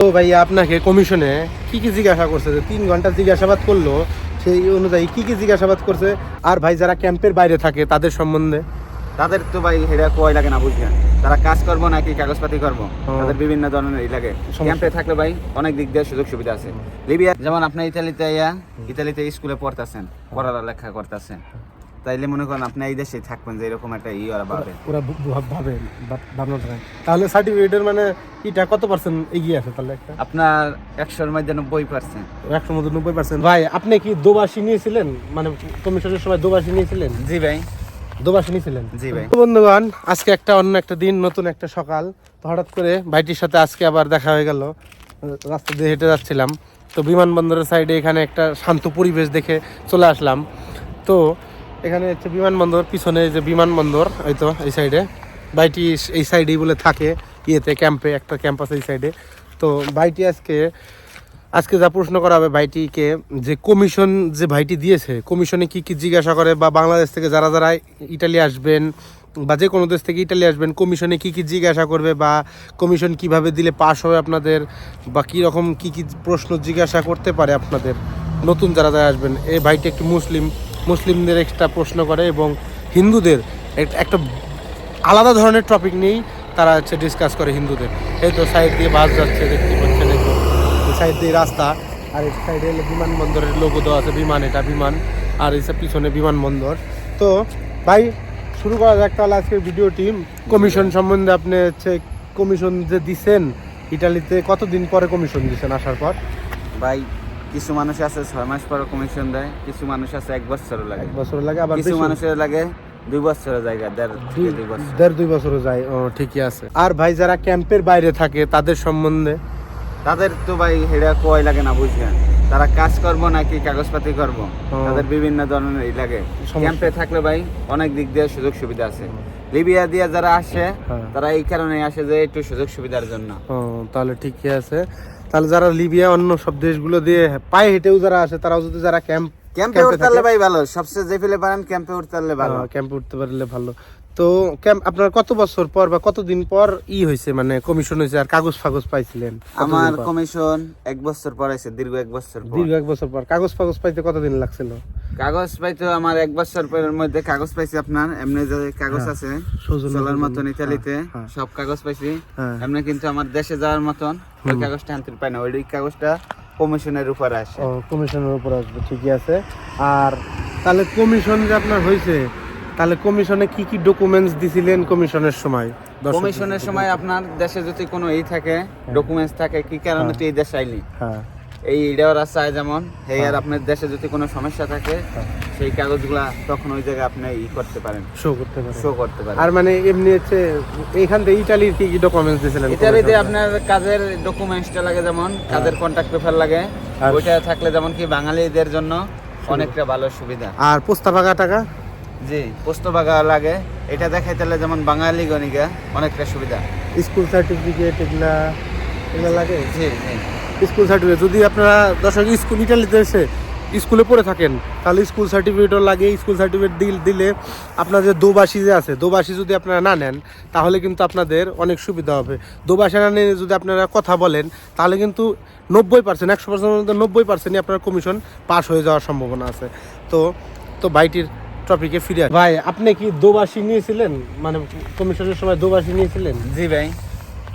তো ভাই আপনাকে কমিশনে কি কি জিজ্ঞাসা করছে? যে তিন ঘণ্টা জিজ্ঞাসাবাদ করল সেই অনুযায়ী কি কি জিজ্ঞাসাবাদ করছে? আর ভাই যারা ক্যাম্পের বাইরে থাকে তাদের সম্বন্ধে? তাদের তো ভাই এটা কয় লাগে না বুঝলেন তারা কাজ করব নাকি কাগজপাতি করব তাদের বিভিন্ন ধরনের লাগে। ক্যাম্পে থাকলে ভাই অনেক দিক দিয়ে সুযোগ সুবিধা আছে। লিবিয়া যেমন আপনি ইতালিতে ইয়া ইতালিতে স্কুলে পড়তেছেন পড়ালেখা করতেছেন। তাইলে মনে করেন আপনি এই দেশে থাকবেন যে এরকম একটা ই ওরা পাবে ওরা ভাবে ভাব- ভাবনাটা নাই। তাহলে সার্টিফিকেটের মানে এটা কত পার্সেন্ট এগিয়ে আছে তাহলে একটা? আপনার একশোর মধ্যে নব্বই পার্সেন্ট একশো মধ্যে নব্বই পার্সেন্ট ভাই আপনি কি দোবাসী নিয়েছিলেন? মানে কমিশনের সময় দোবাসী নিয়েছিলেন? জি ভাই। দোবাসী নিয়েছিলেন? জি ভাই। বন্ধুগণ আজকে একটা অন্য একটা দিন নতুন একটা সকাল। তো হঠাৎ করে ভাইটির সাথে আজকে আবার দেখা হয়ে গেল। রাস্তা দিয়ে হেঁটে যাচ্ছিলাম। তো বিমানবন্দরের সাইডে এখানে একটা শান্ত পরিবেশ দেখে চলে আসলাম। তো এখানে হচ্ছে বিমানবন্দর, পিছনে যে বিমানবন্দর, এই তো, এই সাইডে ভাইটি এই সাইডেই বলে থাকে, ইয়েতে ক্যাম্পে একটা ক্যাম্প আছে এই সাইডে তো ভাইটি আজকে আজকে যা প্রশ্ন করা হবে ভাইটিকে যে কমিশন যে ভাইটি দিয়েছে, কমিশনে কি কি জিজ্ঞাসা করে বা বাংলাদেশ থেকে যারা যারা ইটালি আসবেন বা যে কোনো দেশ থেকে ইটালি আসবেন, কমিশনে কি কি জিজ্ঞাসা করবে বা কমিশন কীভাবে দিলে পাস হবে আপনাদের বা কী রকম কি কি প্রশ্ন জিজ্ঞাসা করতে পারে আপনাদের, নতুন যারা যারা আসবেন, এই ভাইটি একটি মুসলিম। মুসলিমদের একটা প্রশ্ন করে এবং হিন্দুদের একটা আলাদা ধরনের টপিক নিয়েই তারা হচ্ছে ডিসকাস করে হিন্দুদের। এই তো সাইড দিয়ে বাস যাচ্ছে দেখতে তো। এই সাইড দিয়ে রাস্তা, আর এই সাইডে বিমানবন্দরের লোগো দেওয়া আছে, বিমান, এটা বিমান, আর যে পিছনে বিমানবন্দর। তো ভাই, শুরু করা যাক তাহলে আজকের ভিডিও টিম কমিশন সম্বন্ধে আপনি হচ্ছে কমিশন যে দিছেন, ইটালিতে কতদিন পরে কমিশন দিছেন আসার পর? ভাই কিছু মানুষ আছে ছয় মাস পর কমিশন দেয় কিছু মানুষ আছে এক বছরও লাগে। এক বছর লাগে আবার কিছু মানুষের লাগে দুই বছরের জায়গা দেড় দুই বছর। দেড় দুই বছরও যায় ও ঠিকই আছে। আর ভাই যারা ক্যাম্পের বাইরে থাকে তাদের সম্বন্ধে? তাদের তো ভাই হেরা কয় লাগে না বুঝলেন তারা কাজ করব নাকি কাগজপাতি করব তাদের বিভিন্ন ধরনের ই লাগে ক্যাম্পে থাকলে ভাই অনেক দিক দিয়ে সুযোগ সুবিধা আছে। লিবিয়া দিয়ে যারা আসে হ্যাঁ। তারা এই কারণে আসে যে একটু সুযোগ সুবিধার জন্য। তাহলে ঠিকই আছে। তাহলে যারা লিবিয়া অন্য সব দেশগুলো দিয়ে পায়ে হেঁটেও যারা আসে তারাও যদি যারা ক্যাম্প ক্যাম্পে উঠতে পারলে ভাই ভালো। সবচেয়ে যে ফেলে পারেন ক্যাম্পে উঠতে পারলে ভালো। ক্যাম্পে উঠতে পারলে ভালো। তো ক্যাম্প আপনার কত বছর পর বা কতদিন পর ই হয়েছে মানে কমিশন হয়েছে আর কাগজ ফাগজ পাইছিলেন? আমার কমিশন এক বছর পর আছে দীর্ঘ এক বছর পর। দীর্ঘ এক বছর পর। কাগজ ফাগজ পাইতে কতদিন লাগছিল? কাগজ পাইতো আমার এক বছর পরের মধ্যে কাগজ পাইছি আপনার এমনি যে কাগজ হ্যাঁ। আছে চলার। মতন ইতালিতে হ্যাঁ, হ্যাঁ। সব কাগজ পাইছি। এমনি কিন্তু আমার দেশে যাওয়ার মতন ওই কাগজটা আনতে পাই না। ওই কাগজটা কমিশনের উপর আসে। ও কমিশনের উপর আসবে ঠিকই আছে। আর তাহলে কমিশন যে আপনার হয়েছে তাহলে কমিশনে কি কি ডকুমেন্টস দিছিলেন কমিশনের সময়? কমিশনের সময় আপনার দেশে যদি কোনো এই থাকে ডকুমেন্টস থাকে কি কারণে তুই এই দেশে আইলি হ্যাঁ। এই এটা ওরা যেমন এই আর আপনার দেশে যদি কোনো সমস্যা থাকে হ্যাঁ। সেই কাগজগুলা তখন ওই জায়গায় আপনি ই করতে পারেন। শো করতে পারে শো করতে পারেন। আর মানে এমনি হচ্ছে এইখান থেকে ইটালির কি কি ডকুমেন্টস দিছিলেন ইতালিতে আপনার কাজের ডকুমেন্টসটা লাগে যেমন কাজের কন্ট্যাক্ট পেপার লাগে। ওইটা থাকলে যেমন কি বাঙালিদের জন্য অনেকটা ভালো সুবিধা। আর পোস্তা পাকা টাকা? জি পোস্তবাগা লাগে। এটা দেখাই তাহলে যেমন বাঙালি গণিকা অনেকটা সুবিধা। স্কুল সার্টিফিকেট এগুলা এগুলা লাগে? জি জি। স্কুল সার্টিফিকেট যদি আপনারা দর্শক স্কুল ইটালিতে এসে স্কুলে পড়ে থাকেন তাহলে স্কুল সার্টিফিকেটও লাগে। স্কুল সার্টিফিকেট দিলে আপনাদের দোবাসী যে আছে দোবাসী যদি আপনারা না নেন তাহলে কিন্তু আপনাদের অনেক সুবিধা হবে। দোবাসী না নিয়ে যদি আপনারা কথা বলেন তাহলে কিন্তু নব্বই পার্সেন্ট একশো পার্সেন্ট নব্বই পার্সেন্টই আপনার কমিশন পাস হয়ে যাওয়ার সম্ভাবনা আছে। তো তো বাইটির টপিকে ফিরে ভাই আপনি কি দোবাসী নিয়েছিলেন? মানে কমিশনের সময় দোবাসী নিয়েছিলেন? জি ভাই।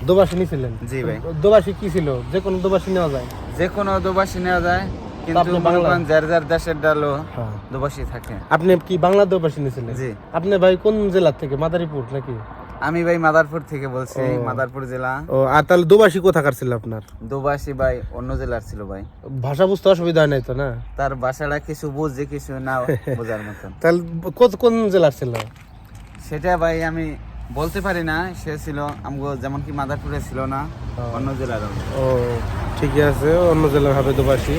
দোবাসী নিয়েছিলেন? জি ভাই। দোবাসী কি ছিল? যে কোনো দোবাসী নেওয়া যায়। যে কোনো দোবাসী নেওয়া যায় কিন্তু আপনি মনে বাংলা? যার যার দেশের ডালো হ্যাঁ। দোবাসী থাকে। আপনি কি বাংলা দোবাসী নিয়েছিলেন? জি। আপনি ভাই কোন জেলার থেকে? মাদারীপুর নাকি? আমি ভাই মাদারপুর থেকে বলছি মাদারপুর জেলা। ও আর তাহলে দোবাসী কোথাকার ছিল আপনার? দুবাসী ভাই অন্য জেলার ছিল ভাই। ভাষা বুঝতে অসুবিধা নাই তো না? তার বাসাটা কিছু বুঝছে কিছু না বোঝার মতন। তাহলে কোন কোন জেলার ছিল? সেটা ভাই আমি বলতে পারি না সে ছিল আমগো যেমন কি মাদারপুরে ছিল না অন্য জেলার ও ঠিকই আছে অন্য জেলার হবে দুবাসী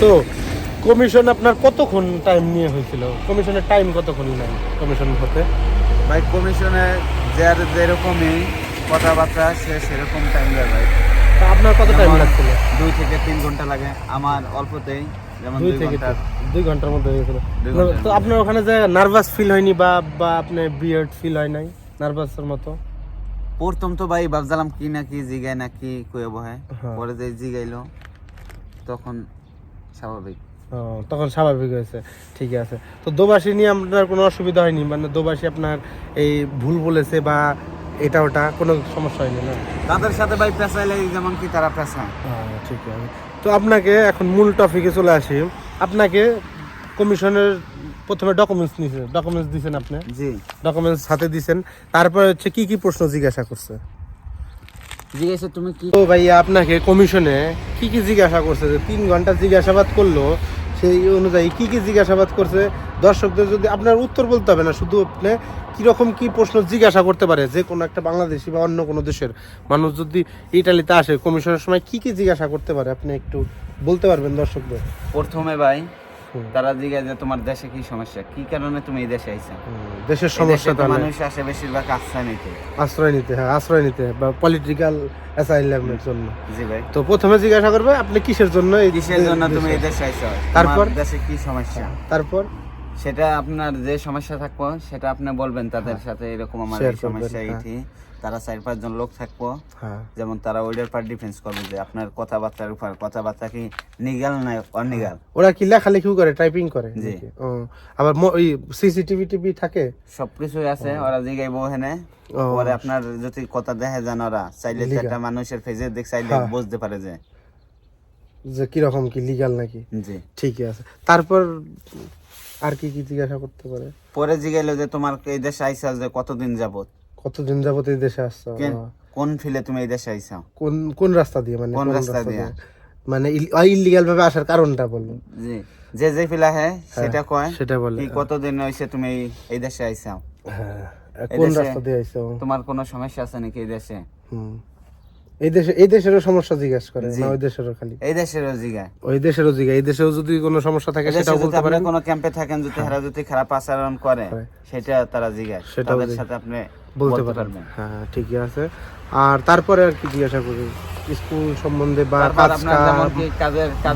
তো কমিশন আপনার কতক্ষণ টাইম নিয়ে হয়েছিল? কমিশনের টাইম কতক্ষণ নেয় কমিশন হতে? ভাই কমিশনে যার যেরকমই কথাবার্তা সে সেরকম টাইম দেয় ভাই। আপনার কত টাইম লাগছিল? দুই থেকে তিন ঘণ্টা লাগে আমার অল্পতেই যেমন দুই থেকে দুই ঘণ্টার মধ্যে তো আপনার ওখানে যে নার্ভাস ফিল হয়নি বা বা আপনি বিয়ার্ড ফিল হয় নাই নার্ভাসের মতো? প্রথম তো ভাই ভাবছিলাম কি জিগায় নাকি কয়ে বহে হ্যাঁ। পরে যে জিগাইলো তখন স্বাভাবিক। তখন স্বাভাবিক হয়েছে ঠিক আছে। তো দোবাসী নিয়ে আপনার কোনো অসুবিধা হয়নি? মানে দোবাসী আপনার এই ভুল বলেছে বা এটা ওটা কোনো সমস্যা হয়নি না? তাদের সাথে ভাই পেশাইলে যেমন কি তারা পেশায় হ্যাঁ, ঠিক আছে। তো আপনাকে এখন মূল টপিকে চলে আসি। আপনাকে কমিশনের প্রথমে ডকুমেন্টস নিয়েছে ডকুমেন্টস দিয়েছেন আপনি? জি। ডকুমেন্টস সাথে দিয়েছেন তারপরে হচ্ছে কি কি প্রশ্ন জিজ্ঞাসা করছে? জিজ্ঞাসা তুমি কি তো ভাইয়া আপনাকে কমিশনে কি কি জিজ্ঞাসা করছে? যে তিন ঘণ্টা জিজ্ঞাসাবাদ করল সেই অনুযায়ী কি কি জিজ্ঞাসাবাদ করছে? দর্শকদের যদি আপনার উত্তর বলতে হবে না, শুধু আপনি কীরকম কী প্রশ্ন জিজ্ঞাসা করতে পারে? যে কোনো একটা বাংলাদেশি বা অন্য কোনো দেশের মানুষ যদি ইটালিতে আসে, কমিশনের সময় কি কি জিজ্ঞাসা করতে পারে? আপনি একটু বলতে পারবেন দর্শকদের। প্রথমে ভাই। তারা জিজ্ঞাসা যে তোমার দেশে কি সমস্যা? কি কারণে তুমি এই দেশে আইছো দেশের সমস্যা তাহলে। মানুষ আসে বেশিরভাগ আশ্রয় নিতে। আশ্রয় নিতে হ্যাঁ আশ্রয় নিতে বা পলিটিক্যাল অ্যাসাইলামের জন্য। জি ভাই। তো প্রথমে জিজ্ঞাসা করবে আপনি কিসের জন্য এই কিসের জন্য তুমি এই? দেশে আইছো তারপর? দেশে কি সমস্যা? তারপর? সেটা আপনার যে সমস্যা থাকব সেটা আপনি বলবেন তাদের সাথে এরকম আমার এই সমস্যা হ্যাঁ। এইটি তারা চার পাঁচজন লোক থাকব। হ্যাঁ। যেমন তারা ওইটার পার ডিফেন্স করবে যে আপনার কথাবার্তার উপর। কথাবার্তা কি নিগাল না অনিগাল? ওরা কি লেখালেখিও করে টাইপিং করে জি। আবার ওই সিসিটিভি টিভি থাকে? সবকিছুই আছে ওরা জিগাইবো হেনে ও। পরে আপনার যদি কথা দেখে যান ওরা চাইলে একটা মানুষের ফেজের দিক চাইলে হ্যাঁ। বুঝতে পারে যে। যে কীরকম কি লিগাল নাকি? জি। ঠিকই আছে। তারপর আর কি কি জিজ্ঞাসা করতে পারে? পরে জিগাইলো যে তোমার এই দেশে আইসা যে কতদিন যাবত কতদিন যাবত এই দেশে আসছো? কোন? ফিলে তুমি এই দেশে আইসা? কোন কোন রাস্তা দিয়ে মানে কোন রাস্তা দিয়ে? মানে ইলিগাল ভাবে আসার কারণটা বলল জি। যে যে ফিলা হ্যাঁ সেটা কয় সেটা বলে কি কতদিন হয়েছে তুমি এই- দেশে আইসা? হ্যাঁ কোন রাস্তা দিয়ে আইছো তোমার কোনো সমস্যা আছে নাকি এই দেশে? হুম। এই দেশে এই দেশেরও সমস্যা জিজ্ঞাসা করে না ওই দেশেরও খালি? এই দেশেরও ওই দেশেরও জিজ্ঞা এই দেশেও যদি কোনো সমস্যা থাকে সেটাও বলতে পারেন। কোনো ক্যাম্পে থাকেন যদি হেরা যদি খারাপ আচরণ করে। সেটা তারা তাদের সাথে আপনি বলতে পারবেন। হ্যাঁ ঠিকই আছে। আর তারপরে আর কি জিজ্ঞাসা করি? স্কুল সম্বন্ধে বা কাজ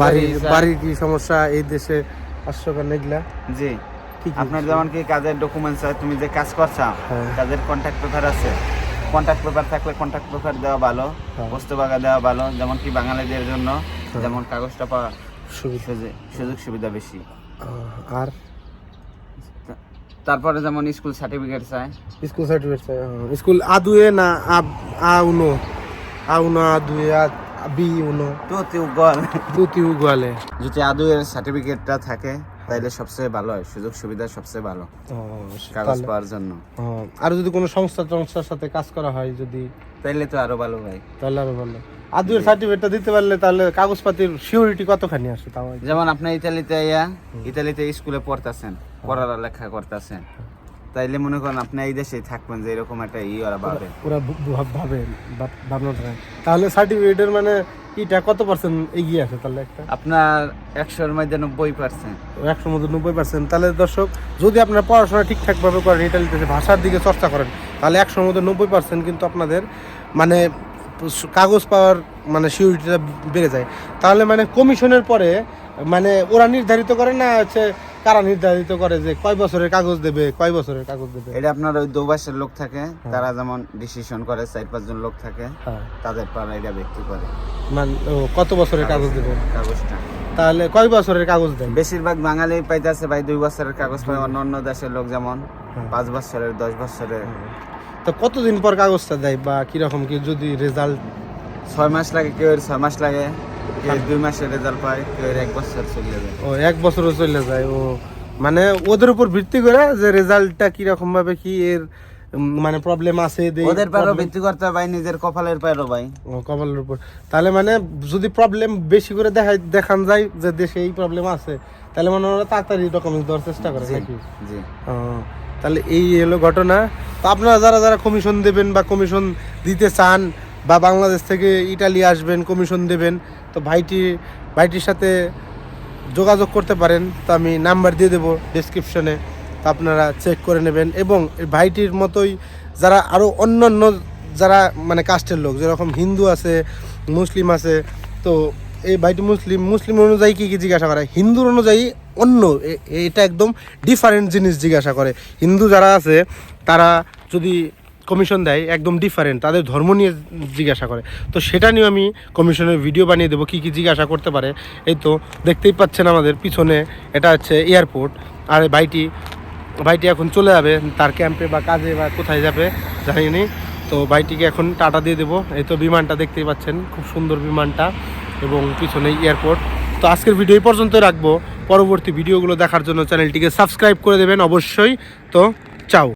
বাড়ির বাড়ির কি সমস্যা এই দেশে আসছো কেন এগুলা? জি। আপনার যেমন কি কাজের ডকুমেন্টস তুমি যে কাজ করছ হ্যাঁ। কাজের কন্ট্যাক্ট পেপার আছে। কন্ট্যাক্ট পেপার থাকলে কন্ট্যাক্ট পেপার দেওয়া ভালো হ্যাঁ। বস্তু বাগা দেওয়া ভালো যেমন কি বাঙালিদের জন্য যেমন কাগজটা পাওয়া সুবিধা। সুযোগ- সুবিধা বেশি। আর? তারপরে যেমন স্কুল সার্টিফিকেট চায় স্কুল সার্টিফিকেট চাই আহ, স্কুল আদুয়ে না আব- আ উনো? আ উনো আদুয়ে আ- বি উনো? তো তুই গল। দুতি উগালে যদি আদৌ এর সার্টিফিকেটটা থাকে তাইলে সবচেয়ে ভালো হয় সুযোগ সুবিধা সবচেয়ে ভালো কাগজ পাওয়ার জন্য। আর যদি কোনো সংস্থা টংস্থার সাথে কাজ করা হয় যদি? তাইলে তো আরও ভালো ভাই। তাহলে আরও ভালো। আদুয়ের সার্টিফিকেটটা দিতে পারলে তাহলে কাগজপাতির সিউরিটি কতখানি আসে তাও যেমন আপনি ইতালিতে ইয়া ইতালিতে স্কুলে পড়তেছেন পড়ালেখা করতেছেন। তাইলে মনে করেন আপনি এই দেশে থাকবেন যে এরকম একটা ই ওরা ভাবে। ওরা ভাবে ভাব- ভাবনাটা নেয়। তাহলে সার্টিফিকেটের মানে ইটা কত পার্সেন্ট এগিয়ে আছে তাহলে একটা? আপনার একশোর মধ্যে নব্বই পার্সেন্ট একশো মধ্যে নব্বই পার্সেন্ট তাহলে দর্শক যদি আপনার পড়াশোনা ঠিকঠাকভাবে করেন ইটালিতে ভাষার দিকে চর্চা করেন তাহলে একশোর মধ্যে নব্বই পার্সেন্ট কিন্তু আপনাদের মানে কাগজ পাওয়ার মানে সিউরিটিটা বেড়ে যায়। তাহলে মানে কমিশনের পরে মানে ওরা নির্ধারিত করে না হচ্ছে কারা নির্ধারিত করে যে কয় বছরের কাগজ দেবে কয় বছরের কাগজ দেবে? এটা আপনার ওই দোবাসের লোক থাকে তারা যেমন ডিসিশন করে চার পাঁচজন লোক থাকে হ্যাঁ। তাদের পাড়া এটা ব্যক্তি করে। মানে কত বছরের কাগজ দেবে? কাগজটা। তাহলে কয় বছরের কাগজ দেয় বেশিরভাগ বাঙালি পাইতেছে ভাই দুই বছরের কাগজ পায় অন্য অন্য দেশের লোক যেমন হ্যাঁ। পাঁচ বছরের দশ বছরের। তো কতদিন পর কাগজটা দেয় বা কীরকম কি যদি রেজাল্ট ছয় মাস লাগে কেউ ছয় মাস লাগে। দুই মাসের রেজাল্ট পায় কেউ এক বছর চলে ও এক বছরও চলে যায় ও। মানে ওদের উপর ভিত্তি করে যে রেজাল্টটা কীরকম ভাবে কি এর মানে প্রবলেম আছে ওদের problem- ভিত্তি করতে ভাই নিজের কপালের পারও ভাই। ও, কপালের উপর। তাহলে মানে যদি প্রবলেম বেশি করে দেখা দেখান যায় যে দেশে এই প্রবলেম আছে তাহলে মানে ওরা তাড়াতাড়ি ডকুমেন্ট দেওয়ার চেষ্টা করে নাকি? জি। তাহলে এই হলো ঘটনা। তো আপনারা যারা যারা কমিশন দেবেন বা কমিশন দিতে চান বা বাংলাদেশ থেকে ইটালি আসবেন কমিশন দেবেন তো ভাইটি, ভাইটির সাথে যোগাযোগ করতে পারেন, তো আমি নাম্বার দিয়ে দেবো ডিসক্রিপশনে তো আপনারা চেক করে নেবেন। এবং ভাইটির মতোই যারা আরও অন্য অন্য যারা মানে কাস্টের লোক, যেরকম হিন্দু আছে, মুসলিম আছে, তো এই ভাইটি মুসলিম মুসলিম অনুযায়ী কী কী জিজ্ঞাসা করে? হিন্দুর অনুযায়ী অন্য এটা একদম ডিফারেন্ট জিনিস জিজ্ঞাসা করে। হিন্দু যারা আছে, তারা যদি কমিশন দেয়, একদম ডিফারেন্ট তাদের ধর্ম নিয়ে জিজ্ঞাসা করে। তো সেটা নিয়ে আমি কমিশনের ভিডিও বানিয়ে দেবো, কী কী জিজ্ঞাসা করতে পারে। এই তো দেখতেই পাচ্ছেন আমাদের পিছনে, এটা হচ্ছে এয়ারপোর্ট আর ভাইটি ভাইটি এখন চলে যাবে, তার ক্যাম্পে বা কাজে বা কোথায় যাবে, জানিনি। তো ভাইটিকে এখন টাটা দিয়ে দেবো। এই তো বিমানটা দেখতেই পাচ্ছেন, খুব সুন্দর বিমানটা এবং পিছনে এয়ারপোর্ট তো আজকের ভিডিও এই পর্যন্ত রাখব। পরবর্তী ভিডিওগুলো দেখার জন্য চ্যানেলটিকে সাবস্ক্রাইব করে দেবেন অবশ্যই। তো চাও।